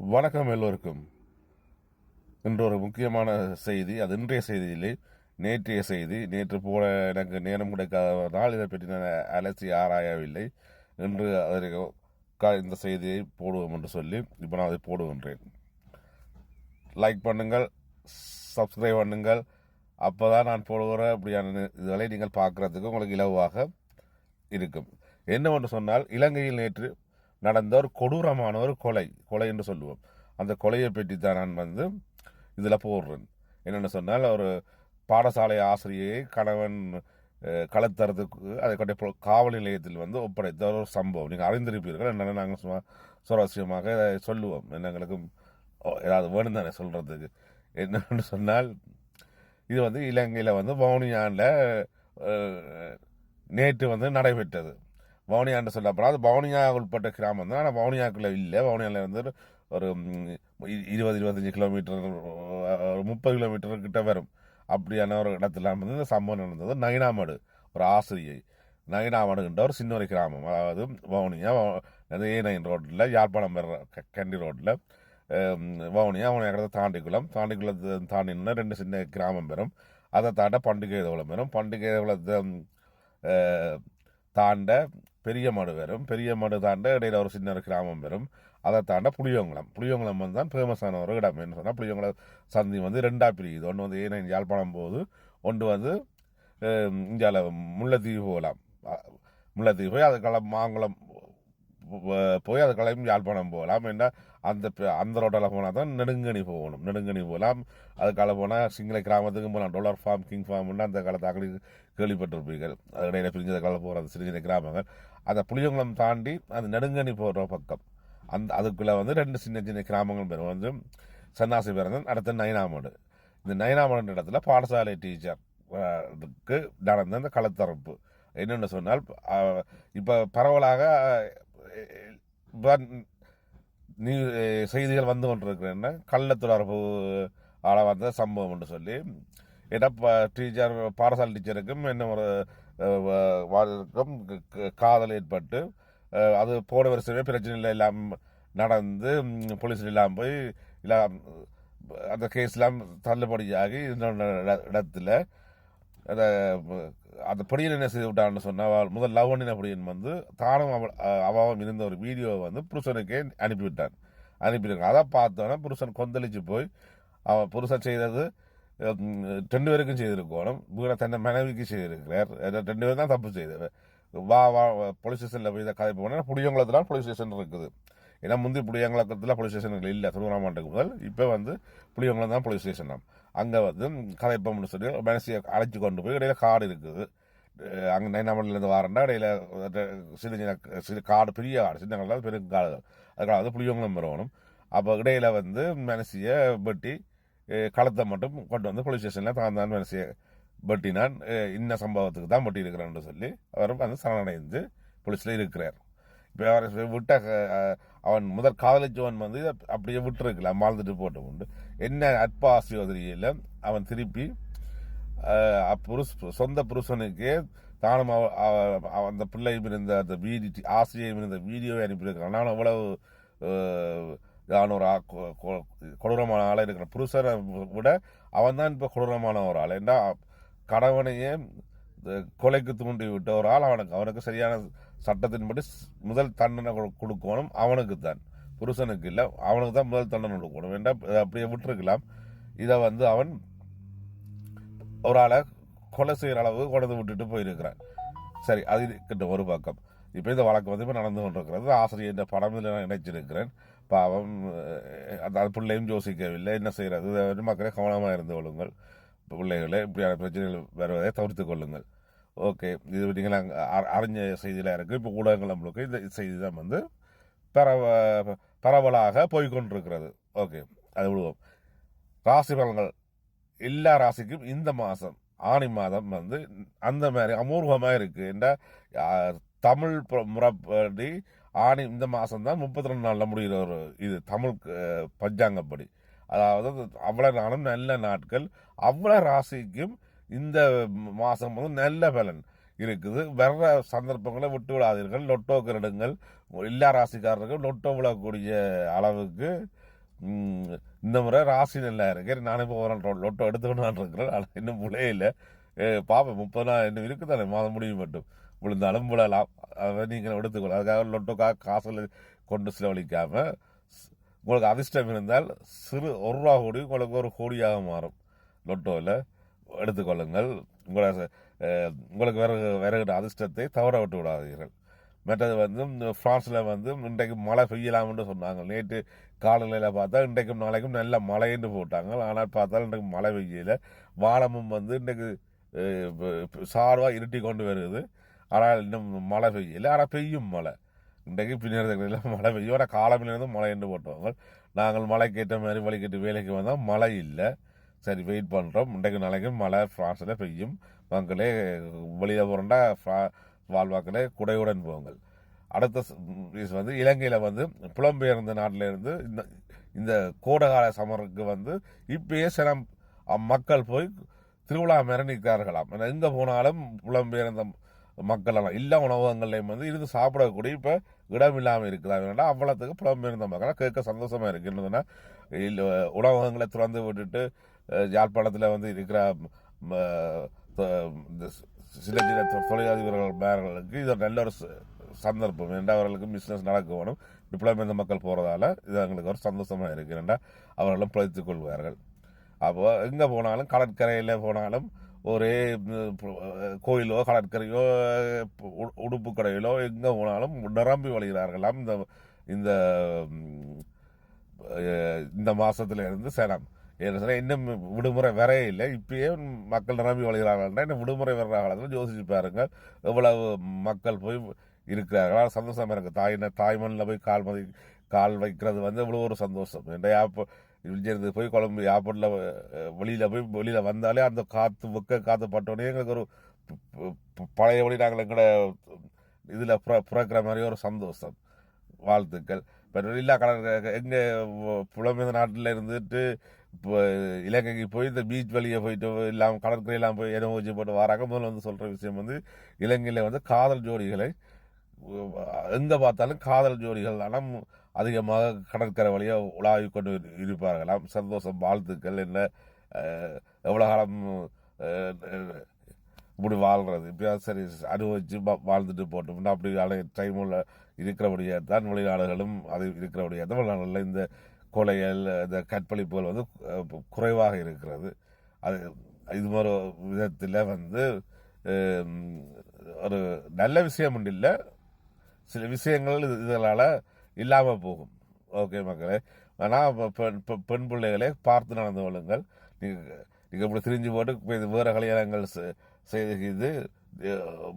வணக்கம் எல்லோருக்கும். இன்று ஒரு முக்கியமான செய்தி அது இன்றைய செய்தியிலே நேற்றைய செய்தி. நேற்று போல எனக்கு நேரம் கிடைக்காததால் இதை பற்றி நான் அலசி ஆராயவில்லை. என்று அதற்கு இந்த செய்தியை போடுவோம் என்று சொல்லி இப்போ நான் அதை போடுகின்றேன். லைக் பண்ணுங்கள் சப்ஸ்கிரைப் பண்ணுங்கள். அப்போ தான் நான் போடுகிற அப்படியான இதுகளை நீங்கள் பார்க்குறதுக்கு உங்களுக்கு இலவாக இருக்கும். என்னவென்று சொன்னால் இலங்கையில் நேற்று நடந்த ஒரு கொடூரமான ஒரு கொலை கொலை என்று சொல்லுவோம். அந்த கொலையை பற்றி தான் நான் வந்து இதில் போடுறேன். என்னென்னு சொன்னால் ஒரு பாடசாலை ஆசிரியை கணவன் களத்தறதுக்கு கலத்தறதுக்கு அதை கொண்ட காவல் நிலையத்தில் வந்து ஒப்படைத்த ஒரு சம்பவம். நீங்கள் அறிந்திருப்பீர்கள். என்னென்ன நாங்கள் சும்மா சுவாரஸ்யமாக சொல்லுவோம். என்ன எங்களுக்கும் ஓ, ஏதாவது வேணும் தானே சொல்கிறதுக்கு என்னென்னு சொன்னால் இது வந்து இலங்கையில் வந்து வவுனியானில் நேற்று வந்து நடைபெற்றது. வவுனியான்னு சொல்லப்போனால் அது வவுனியா உட்பட்ட கிராமம் தான். ஆனால் வவுனியாக்குள்ளே இல்லை. வவுனியாவில் இருந்து ஒரு இருபது இருபத்தஞ்சி கிலோமீட்டர் முப்பது கிலோமீட்டர் கிட்ட வரும். அப்படியான ஒரு இடத்துல வந்து இந்த சம்பவம் நடந்தது. நயினாமடு ஒரு ஆசிரியை. நயினாமடுன்ற ஒரு சின்ன ஒரு கிராமம். அதாவது வவுனியா அது ஏ நைன் ரோட்டில் யாழ்ப்பாணம் பெற க- கண்டி ரோட்டில் வவுனியா வவுனியா இடத்த தாண்டிக்குளம். தாண்டிக்குளத்தை தாண்டினா ரெண்டு சின்ன கிராமம் பெறும். அதை தாண்ட பண்டிகை தோளம் வரும் பண்டிகை தோளத்தை தாண்ட பெரிய மடு வரும். பெரிய மடு தாண்ட இடையில ஒரு சின்ன ஒரு கிராமம் வரும். அதை தாண்ட புளியோங்குளம். புளியோங்குளம் வந்து தான் ஃபேமஸான ஒரு இடம் என்ன சொன்னால் புளியோங்குளம் சந்தி வந்து ரெண்டா பிரியுது. ஒன்று வந்து ஏனையின் யாழ்ப்பாணம் போகுது. ஒன்று வந்து இந்தியாவில் முல்லைத்தீவு போகலாம். முல்லைத்தீவு போய் அதுக்கெல்லாம் மாங்குளம் போய் அதுக்கெல்லாம் யாழ்ப்பாணம் போகலாம். என்ன அந்த அந்த ரோட்டில் போனால் தான் நெடுங்கணி போகணும். நெடுங்கணி போகலாம் அதுக்கால போனால் சிங்கள கிராமத்துக்கும் போகலாம் டொலர் ஃபார்ம் கிங் ஃபார்ம்னு அந்த காலத்து அகலி கேள்விப்பட்டிருப்பீர்கள். அது இடையில பிரிஞ்ச காலம் போகிறது சின்ன சின்ன கிராமங்கள். அந்த புளியங்குளம் தாண்டி அந்த நெடுங்கணி போகிற பக்கம். அந்த அதுக்குள்ளே வந்து ரெண்டு சின்ன சின்ன கிராமங்கள் பேர். வந்து சன்னாசி பிறந்தன் அடுத்த நயனாமடு. இந்த நயனாமடுன்ற இடத்துல பாடசாலை டீச்சர் நடந்த அந்த களத்தரப்பு. என்னென்னு சொன்னால் இப்போ பரவலாக நியூ செய்திகள் வந்து கொண்டிருக்கிறேன்னா கள்ள ஆள வந்த சம்பவம் என்று சொல்லி. ஏன்னா டீச்சர் பாடசாலை டீச்சருக்கும் என்ன ஒரு அஹ், காதல் ஏற்பட்டு அது போன வருஷமே பிரச்சனை எல்லாம் நடந்து போலீஸில் போலீஸ் எல்லாம் போய் எல்லாம் அந்த கேஸ்லாம் தள்ளுபடியாகி இன்னொரு இடத்துல அந்த அந்த பொடியன் என்ன செய்து விட்டான்னு சொன்னால் முதல் லவ் பண்ணின வந்து தானும் அவள் அவாவும் இருந்த ஒரு வீடியோவை வந்து புருஷனுக்கே அனுப்பிவிட்டான். அனுப்பியிருக்கான். அதை பார்த்தோன்னே புருஷன் கொந்தளிச்சு போய் அவன் புருஷன் செய்தது ரெண்டு பேருக்கும் செய்திருக்கணும். வீணை தன்னை மனைவிக்கு செய்திருக்கிறார். ரெண்டு பேரும் தான் தப்பு செய்தவர் வா வா போலீஸ் ஸ்டேஷனில் போய் இதை கதை போனால் புளியங்குளத்தில் போலீஸ் ஸ்டேஷன் இருக்குது. ஏன்னா முந்தி புளியங்குளத்தில் போலீஸ் ஸ்டேஷன்கள் இல்லை. திருவண்ணாமலைக்கு முதல் இப்போ வந்து புளியங்குளம் தான் போலீஸ் ஸ்டேஷன் அங்கே வந்து கதைப்பம்னு சொல்லி மனசியை அழைச்சி கொண்டு போய் இடையில காடு இருக்குது. அங்கே நைனாமலேருந்து வாரண்டா இடையில சிறு சின்ன சிறு காடு பெரிய காடு சின்ன காடு பெரிய காடுகள் அதுக்காக வந்து புளியங்குளம் வரணும். அப்போ இடையில வந்து மனசியை வெட்டி களத்தை மட்டும் கொண்டு வந்து போலீஸ் ஸ்டேஷனில் தான் தான் மனசியை வெட்டினான். இன்ன சம்பவத்துக்கு தான் வெட்டி இருக்கிறான்னு சொல்லி அவரும் வந்து சரணடைந்து போலீஸில் இருக்கிறார். அவரை விட்ட அவன் முதல் காதலிச்சவன் வந்து அப்படியே விட்டுருக்கலாம் வாழ்ந்துட்டு போட்டு உண்டு. என்ன அற்பாசியோதரியில் அவன் திருப்பி அப்புருஷ் சொந்த புருஷனுக்கே தானும் அவ- அவ- அவ- அந்த பிள்ளையும் இருந்த அந்த வீடி ஆசிரியையும் இருந்த வீடியோவை அனுப்பியிருக்கிறான். நான் அவ்வளவு நான் ஒரு ஆ- கொ- கொ- கொடூரமான ஆளாக இருக்கிற புருஷனை விட அவன் தான் இப்போ கொடூரமான ஒரு ஆள். ஏன்னா கணவனையே கொலைக்கு தூண்டி விட்ட ஒரு ஆள். அவனுக்கு அவனுக்கு சரியான சட்டத்தின்படி முதல் தண்டனை கொடுக்கணும். அவனுக்கு தான் புருஷனுக்கு இல்லை. அவனுக்கு தான் முதல் தண்டனை கொடுக்கணும். வேண்டா அப்படியே விட்டுருக்கலாம்? இதை வந்து அவன் ஒரு ஆளை கொலை செய்கிற அளவு கொண்டு விட்டுட்டு போயிருக்கிறான். சரி அது கிட்ட ஒரு பக்கம். இப்போ இந்த வழக்கு வந்து இப்போ நடந்து கொண்டிருக்கிறது. ஆசிரியர் இந்த படம் இதில் நான் இணைச்சிருக்கிறேன். பாவம் அந்த பிள்ளையும் யோசிக்கவில்லை. என்ன செய்கிறது இதை வந்து மக்களே கவனமாக இருந்து கொள்ளுங்கள். பிள்ளைகளே இப்படியான பிரச்சனைகள் வருவதை தவிர்த்து கொள்ளுங்கள். ஓகே. இது நீங்கள் அ- அறிஞ்ச செய்தியில் இருக்குது இப்போ ஊடகங்கள் நம்மளுக்கு இந்த செய்தி தான் வந்து பரவ பரவலாக போய்கொண்டிருக்கிறது. ஓகே. அது விடுவோம். ராசி பலன்கள். எல்லா ராசிக்கும் இந்த மாதம் ஆணி மாதம் வந்து அந்த மாதிரி அமூர்வமாக இருக்குது என்ற தமிழ் முறைப்படி ஆணி இந்த மாதம் தான் முப்பத்தி ரெண்டு நாளில் முடிகிற ஒரு இது தமிழ் பஞ்சாங்கப்படி. அதாவது அவ்வளோ நாளும் நல்ல நாட்கள். அவ்வளோ ராசிக்கும் இந்த மாதம் வந்து நல்ல பலன் இருக்குது. வர்ற சந்தர்ப்பங்களை விட்டு விடாதீர்கள் லொட்டோ கிரடுங்கள். எல்லா ராசிக்காரருக்கும் லொட்டோ விழக்கூடிய அளவுக்கு இந்த முறை ராசி நல்லா இருக்கு. நானே இப்போ ஒரு லொட்டோ எடுத்துக்கணும்னு இருக்கிறேன். ஆனால் இன்னும் புழையில பார்ப்பேன் முப்பது நாள் இன்னும் இருக்குதானே? மாதம் முடியும் மட்டும். விழுந்தாலும் விழலாம். அதை நீங்கள் எடுத்துக்கொள்ள அதுக்காக லொட்டோக்காக காசில் கொண்டு செலவழிக்காமல் உங்களுக்கு அதிர்ஷ்டம் இருந்தால் சிறு ஒரு ரூபா கோடி உங்களுக்கு ஒரு கோடியாக மாறும் லொட்டோவில் எடுத்துக்கொள்ளுங்கள். உங்களை உங்களுக்கு வேறு வருகிற அதிர்ஷ்டத்தை தவற விட்டு விடாதீர்கள் மற்றது வந்து இந்த வந்து இன்றைக்கு மழை பெய்யலாம்னு சொன்னாங்க. நேற்று காலநிலையில் பார்த்தா இன்றைக்கும் நாளைக்கும் நல்ல மழைன்னு போட்டாங்க. ஆனால் பார்த்தா இன்றைக்கு மழை பெய்யல. வானமும் வந்து இன்றைக்கு சார்பாக இருட்டி கொண்டு வருது. ஆனால் இன்னும் மழை பெய்யல. ஆனால் பெய்யும் மழை. இன்றைக்கு பின்னர் மழை பெய்யும். ஆனால் காலமிலிருந்து மழை என்று போட்டவங்க. நாங்கள் மழைக்கேற்ற மாதிரி வழிகட்டு வேலைக்கு வந்தால் மழை இல்லை. சரி வெயிட் பண்ணுறோம் இன்றைக்கு நாளைக்கு மழை ஃப்ரான்ஸில் பெய்யும். மக்களே வெளியில் போகிறண்டா வாழ்வாக்களே குடையுடன் போங்கள். அடுத்த இது வந்து இலங்கையில் வந்து புலம்பெயர்ந்த நாட்டிலேருந்து இந்த இந்த கோடகால சமருக்கு வந்து இப்பயே சில மக்கள் போய் திருவிழா மாரி நிற்கிறார்களாம் எங்கே போனாலும் புலம்பெயர்ந்த மக்களெல்லாம் எல்லா உணவகங்கள்லையும் வந்து இருந்து சாப்பிடக்கூடிய இப்போ இடம் இல்லாமல் இருக்குதா வேணா அவ்வளோத்துக்கு புலம்பெயர்ந்த மக்கள் கேட்க சந்தோஷமாக இருக்குன்னு இல்லை உணவகங்களை திறந்து விட்டுட்டு யாழ்ப்பாணத்தில் வந்து இருக்கிற ம, இந்த சில சில தொழிலதிபர்கள் பேர்களுக்கு இது ஒரு நல்ல ஒரு சந்தர்ப்பம். ஏன்டா அவர்களுக்கு பிஸ்னஸ் நடக்க வேணும். டிப்ளமேந்த மக்கள் போகிறதால இது எங்களுக்கு ஒரு சந்தோஷமாக இருக்கு. ஏன்டா அவர்களும் பிழைத்து கொள்வார்கள். அப்போ எங்கே போனாலும் கடற்கரையில் போனாலும் ஒரே கோயிலோ கடற்கரையோ உ- உடுப்பு கடையிலோ எங்கே போனாலும் நிரம்பி வழிகிறார்களாம் இந்த இந்த இந்த மாதத்துல இருந்து சேலம் ஏன்னு சொன்னால் இன்னும் விடுமுறை வரவே இல்லை. இப்பயே மக்கள் நிரம்பி வழிகிறார்கள்னா இன்னும் விடுமுறை வர்ற காலத்தில் யோசிச்சு பாருங்கள் எவ்வளவு மக்கள் போய் இருக்கிறார்கள். சந்தோஷமா இருக்குது தாயின தாய்மண்ணில் போய் கால் மதி கால் வைக்கிறது வந்து இவ்வளோ ஒரு சந்தோஷம். என்ற யாப்ப இருந்து போய் குழம்பு ஏர்போர்ட்டில் வெளியில் போய் வெளியில் வந்தாலே அந்த காற்று வெக்க காற்று பட்டோடனே எங்களுக்கு ஒரு பழைய வழி பழையபடி நாங்கள் எங்களை இதில் புற புறக்கிற மாதிரி ஒரு சந்தோஷம். வாழ்த்துக்கள். இப்போ இல்லா கடற்கரை எங்கள் புலமைந்த நாட்டில் இருந்துட்டு இப்போ இலங்கைக்கு போய் இந்த பீச் வழியை போயிட்டு இல்லாமல் கடற்கரையெல்லாம் போய் இடம் வச்சு போட்டு வராங்க. முதல்ல வந்து சொல்கிற விஷயம் வந்து இலங்கையில் வந்து காதல் ஜோடிகளை எங்கே பார்த்தாலும் காதல் ஜோடிகள் ஆனால் அதிகமாக கடற்கரை வழியாக உலாவி கொண்டு இருப்பார்களாம். சந்தோஷம் வாழ்த்துக்கள் என்ன எவ்வளோ காலம் இப்படி வாழ்கிறது இப்போ சரி அனுபவிச்சு வாழ்ந்துட்டு போட்டோம்னா அப்படி டைமில் இருக்கிறபடியாக தான் வெளிநாடுகளும் அது இருக்கிறபடியாக தான் வெளிநாடுகளில் இந்த கொலைகள் இந்த கற்பழிப்புகள் வந்து குறைவாக இருக்கிறது. அது இது ஒரு விதத்தில் வந்து ஒரு நல்ல விஷயம் ஒன்று இல்லை. சில விஷயங்கள் இது- இல்லாமல் போகும். ஓகே மக்களே. ஆனால் பெண் பெண் பெண் பிள்ளைகளே பார்த்து நடந்து கொள்ளுங்கள். நீங்கள் நீங்கள் இப்படி திரிஞ்சு போட்டு வேறு கல்யாணங்கள் செ- செய்து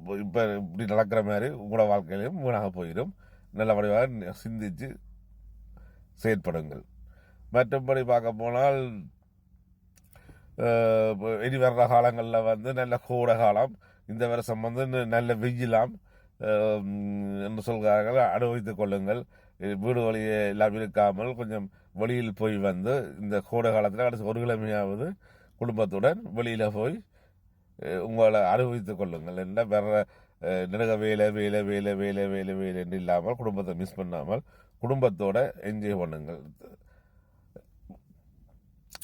இப்போ இப்படி நடக்கிற மாதிரி உங்களோட வாழ்க்கையிலையும் வீணாக போயிடும். நல்லபடியாக சிந்தித்து சிந்திச்சு செயற்படுங்கள். மற்றபடி பார்க்க போனால் இனி வர்ற காலங்களில் வந்து நல்ல கோடை காலம் இந்த வருஷம் வந்து நல்ல வெயிலாம் என்று சொல்கிறார்கள். அனுபவித்துக் கொள்ளுங்கள். வீடு வழியே எல்லாம் இருக்காமல் கொஞ்சம் வெளியில் போய் வந்து இந்த கோடை காலத்தில் கடைசி ஒரு கிழமையாவது குடும்பத்துடன் வெளியில் போய் உங்களை அனுபவித்துக் கொள்ளுங்கள் என்ன வேற நிறைய வேலை வேலை வேலை வேலை வேலை வேலை என்று இல்லாமல் குடும்பத்தை மிஸ் பண்ணாமல் குடும்பத்தோட என்ஜாய் பண்ணுங்கள்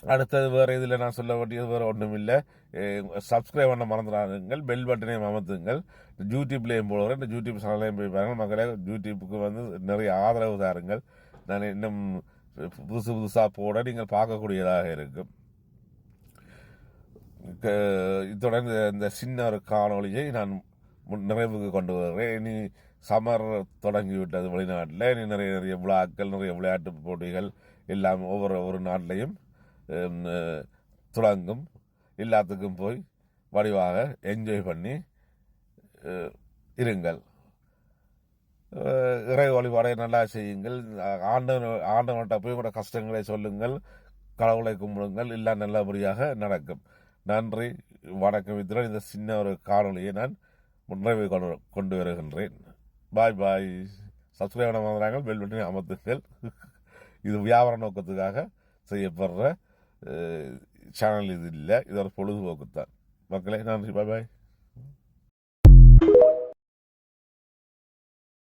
அடுத்தது வேறு இதில் நான் சொல்ல வேண்டியது வேறு ஒன்றும் இல்லை சப்ஸ்கிரைப் பண்ண மறந்துடாதுங்கள் பெல் பட்டனையும் அமர்த்துங்கள் யூடியூப்லேயும் போடுறேன் இந்த யூடியூப் சேனலையும் போய் பாருங்கள் மக்களே யூடியூப்புக்கு வந்து நிறைய ஆதரவு தாருங்கள் நான் இன்னும் புதுசு புதுசாக போட நீங்கள் பார்க்கக்கூடியதாக இருக்கும் க- இத்துடன் இந்த- சின்ன ஒரு காணொளியை நான் நிறைவுக்கு கொண்டு வருகிறேன் இனி சமர் தொடங்கிவிட்டது வெளிநாட்டில். இனி நிறைய நிறைய விழாக்கள் நிறைய விளையாட்டு போட்டிகள் எல்லாம் ஒவ்வொரு ஒரு நாட்டிலையும் தொடங்கும். எல்லாத்துக்கும் போய் வடிவாக என்ஜாய் பண்ணி இருங்கள். இறை வழிபாடை நல்லா செய்யுங்கள். ஆண்டவன் ஆண்டவன்கிட்ட போய் கூட கஷ்டங்களை சொல்லுங்கள். கடவுளை கும்பிடுங்கள். எல்லாம் நல்லபடியாக நடக்கும். நன்றி. வணக்கம். இத்துடன் இந்த சின்ன ஒரு காணொலியை நான் முன்றைவு கொண்டு கொண்டு வருகின்றேன். பாய் பாய் சப்ஸ்கிரைப் பண்ண வந்துறாங்க பெல் பட்டினை அமர்த்துங்கள். இது வியாபார நோக்கத்துக்காக செய்யப்படுற சேனல் இது இல்லை. இது ஒரு பொழுதுபோக்கு தான் மக்களே நன்றி. பாய் பாய்